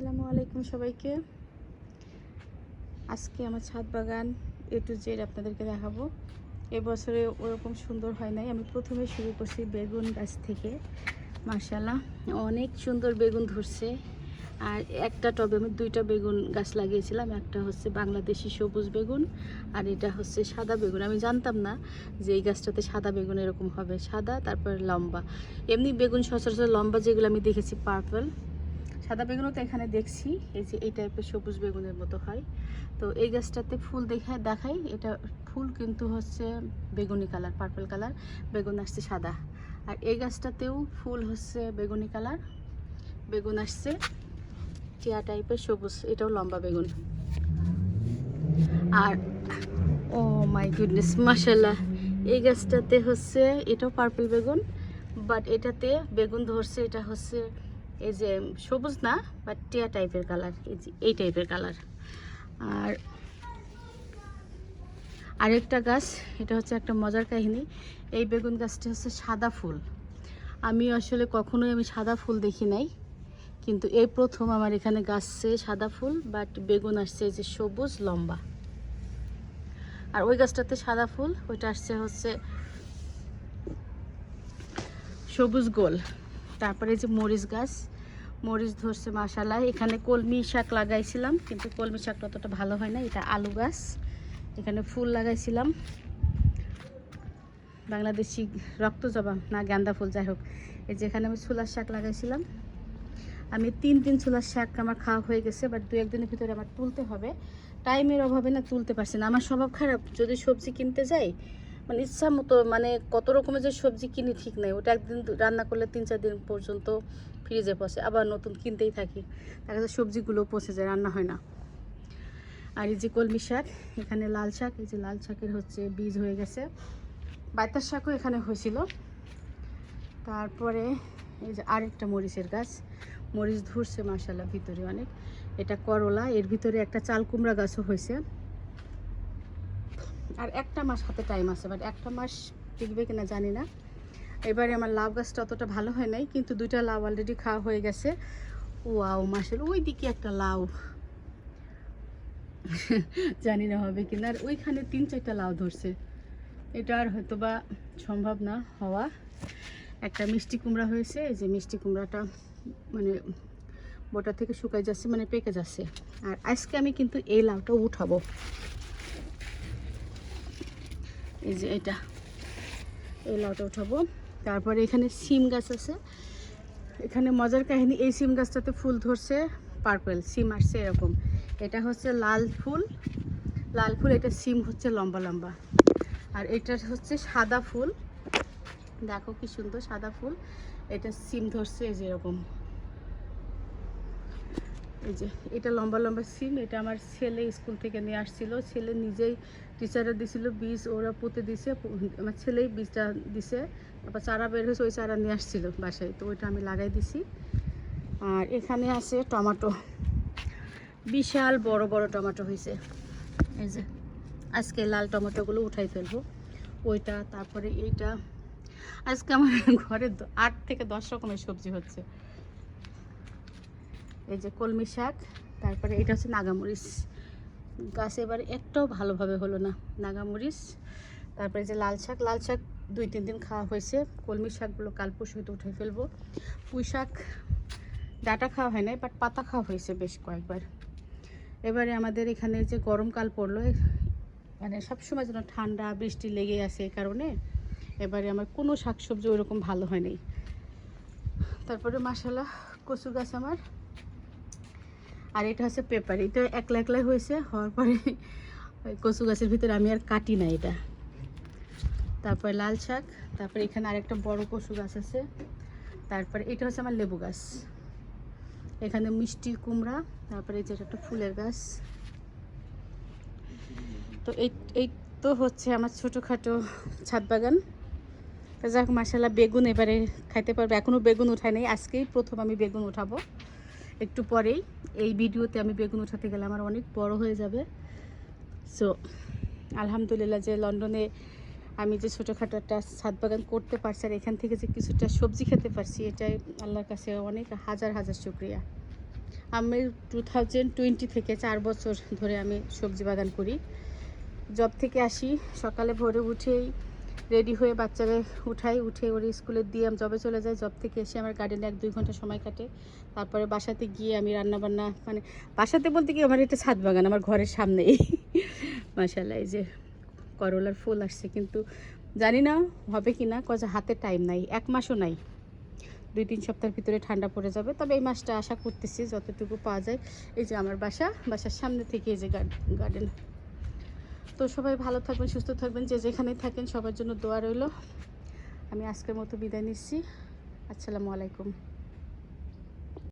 আসসালামু আলাইকুম সবাইকে। আজকে আমার ছাদ বাগান এ টু জেড আপনাদেরকে দেখাবো। এবছরে ওরকম সুন্দর হয় নাই। আমি প্রথমে শুরু করছি বেগুন গাছ থেকে। মার্শাল্লাহ অনেক সুন্দর বেগুন ধরছে। আর একটা টবে আমি দুইটা বেগুন গাছ লাগিয়েছিলাম। একটা হচ্ছে বাংলাদেশি সবুজ বেগুন আর এটা হচ্ছে সাদা বেগুন। আমি জানতাম না যে এই গাছটাতে সাদা বেগুন এরকম হবে। সাদা, তারপর লম্বা। এমনি বেগুন সচরাচর লম্বা যেগুলো আমি দেখেছি, পার্পল। সাদা বেগুনও তো এখানে দেখছি, এই যে এই টাইপের সবুজ বেগুনের মতো হয়। তো এই গাছটাতে ফুল দেখা দেখাই, এটা ফুল কিন্তু হচ্ছে বেগুনি কালার পার্পল কালার, বেগুন আসছে সাদা। আর এই গাছটাতেও ফুল হচ্ছে বেগুনি কালার, বেগুন আসছে টিয়া টাইপের সবুজ, এটাও লম্বা বেগুন। আর ও মাই গুডনেস মাশাল্লাহ এই গাছটাতে হচ্ছে এটাও পার্পল বেগুন বাট এটাতে বেগুন ধরছে, এটা হচ্ছে এই যে সবুজ না, বা টিয়া টাইপের কালার এই যে এই টাইপের কালার আর আরেকটা গাছ, এটা হচ্ছে একটা মজার কাহিনী। এই বেগুন গাছটি হচ্ছে সাদা ফুল। আমি আসলে কখনোই আমি সাদা ফুল দেখি নাই, কিন্তু এই প্রথম আমার এখানে গাছে সাদা ফুল বাট বেগুন আসছে যে সবুজ, লম্বা। আর ওই গাছটাতে সাদা ফুল, ওইটা আসছে হচ্ছে সবুজ গোল। তারপরে যে মরিচ গাছ, মরিচ ধরছে মাসালা এখানে কলমি শাক লাগাইছিলাম, কিন্তু কলমি শাকটা অতটা ভালো হয় না। এটা আলু গাছ, এখানে ফুল লাগাইছিলাম। বাংলাদেশি রক্ত জবা, না গাঁদা ফুল, যাই হোক। এই যে এখানে আমি ছোলার শাক লাগাইছিলাম। আমি তিন দিন ছোলার শাক আমার খাওয়া হয়ে গেছে বাট দু একদিনের ভিতরে আমার তুলতে হবে। টাইমের অভাবে না তুলতে পারছি না। আমার স্বভাব খারাপ। যদি সবজি কিনতে যাই মানে ইচ্ছা মতো মানে কত রকমের যে সবজি কিনি ঠিক নাই। ওটা একদিন রান্না করলে তিন চার দিন পর্যন্ত ফ্রিজে পচে আবার নতুন কিনতেই থাকি। দেখা যায় সবজিগুলো পচে যায়, রান্না হয় না। আর এই যে কলমি শাক, এখানে লাল শাক, এই যে লাল শাকের হচ্ছে বীজ হয়ে গেছে। বাইতার শাকও এখানে হয়েছিল। তারপরে এই যে আরেকটা মরিচের গাছ, মরিচ ধরছে মাসাল্লাহ ভিতরে অনেক। এটা করলা, এর ভিতরে একটা চাল কুমড়া গাছও হয়েছে। আর একটা মাস হাতে টাইম আছে বাট একটা মাস টিকবে কিনা জানি না। এবারে আমার লাউ গাছটা অতটা ভালো হয় নাই, কিন্তু দুইটা লাউ অলরেডি খাওয়া হয়ে গেছে। ওয়াও মাসের ওই দিকে একটা লাউ। জানি না হবে কিনা, আর ওইখানে তিন চারটা লাউ ধরছে। এটা আর হয়তো বা সম্ভব না হওয়া। একটা মিষ্টি কুমড়া হয়েছে, এই যে মিষ্টি কুমড়াটা মানে বোটা থেকে শুকাই যাচ্ছে মানে পেকে যাচ্ছে। আর আজকে আমি কিন্তু এই লাউটা উঠাবো। এই যে এটা। এই লাউটা উঠাবো। তারপরে এখানে সিম গাছ আছে। এখানে মজার কাহিনী, এই সিম গাছটাতে ফুল ধরছে পার্পল, সিম আসছে এরকম। এটা হচ্ছে লাল ফুল। লাল ফুল, এটা সিম হচ্ছে লম্বা লম্বা। আর এটা হচ্ছে সাদা ফুল। দেখো কি সুন্দর সাদা ফুল। এটা সিম ধরছে এই যে এরকম। এই যে, এটা লম্বা লম্বা সিম এটা আমার ছেলে স্কুল থেকে নিয়ে আসছিল। ছেলে নিজেই টিচাররা দিছিল বীজ, ওরা পুঁতে দিছে আমার ছেলেই বীজটা দিছে। তারপর চারা বের হয়েছে, ওই চারা নিয়ে আসছিল বাসায়। তো ওইটা আমি লাগাই দিছি। আর এখানে আছে টমেটো। বিশাল বড় বড় টমেটো হয়েছে। এই যে, আজকে লাল টমেটোগুলো উঠাই ফেলব। ওইটা, তারপরে এইটা। আজকে আমার ঘরে আট থেকে দশ রকমের সবজি হচ্ছে। এই যে কলমি শাক, তারপরে এটা হচ্ছে নাগামরিচ। গাছ এবার একটাও ভালোভাবে হলো না, নাগামরিচ। তারপরে যে লাল শাক লাল শাক দুই, তিন দিন খাওয়া হয়েছে। কলমি শাকগুলো কাল পরশু হয়তো উঠে ফেলব। পুঁই শাক ডাটা খাওয়া হয় নাই বাট পাতা খাওয়া হয়েছে বেশ কয়েকবার। এবারে আমাদের এখানে যে গরমকাল পড়ল মানে সবসময় যেন ঠান্ডা, বৃষ্টি লেগে আছে এই কারণে এবারে আমার কোনো শাকসবজি ওইরকম ভালো হয় নাই। তারপরে মাসালা কচু গাছ আমার। আর এটা হচ্ছে পেপার এটা একলা একলাই হয়েছে, হওয়ার পরে কচু গাছের ভিতরে আমি আর কাটি না এটা। তারপরে লাল শাক, তারপরে এখানে আরেকটা বড় কচু গাছ আছে। তারপরে এটা হচ্ছে আমার লেবু গাছ। এখানে মিষ্টি, কুমড়া, তারপরে এই যে একটা ফুলের গাছ। তো এই এই তো হচ্ছে আমার ছোটোখাটো ছাদ বাগান। যাক মাসাল্লাহ বেগুন এবারে খাইতে পারব। এখনও বেগুন উঠাই নাই, আজকেই প্রথম আমি বেগুন উঠাবো। একটু পরেই এই ভিডিওতে আমি বেগুন উঠাতে গেলে আমার অনেক বড় হয়ে যাবে। সো আলহামদুলিল্লাহ যে লন্ডনে আমি যে ছোটোখাটো একটা ছাদ বাগান করতে পারছি আর এখান থেকে যে কিছুটা সবজি খেতে পারছি, এটাই আল্লাহর কাছে অনেক হাজার হাজার শুক্রিয়া। আমি টু থাউজেন্ড টোয়েন্টি থেকে চার বছর ধরে আমি সবজি বাগান করি। জব থেকে আসি, সকালে ভোরে উঠেই রেডি হয়ে বাচ্চারা উঠাই, উঠে ওর স্কুলে দিয়ে আমি জবে চলে যাই। জব থেকে এসে আমার গার্ডেনে এক দুই ঘণ্টা সময় কাটে। তারপরে বাসাতে গিয়ে আমি রান্না বান্না মানে বাসাতে বলতে কি আমার এটা ছাদ বাগান, আমার ঘরের সামনেই মাসাল্লাহ এই যে করলার ফুল আসছে। কিন্তু জানি না হবে কি না কজ হাতে টাইম নাই, এক মাসও নাই। দুই তিন সপ্তাহের ভিতরে ঠান্ডা পড়ে যাবে। তবে এই মাসটা আশা করতেছি যতটুকু পাওয়া যায়। এই যে আমার বাসা, বাসার সামনে থেকে এই যে গার্ডেন তো সবাই ভালো থাকবেন, সুস্থ থাকবেন, যে যেখানেই থাকেন সবার জন্য দোয়া রইল। আমি আজকের মতো বিদায় নিচ্ছি। আসসালামু আলাইকুম।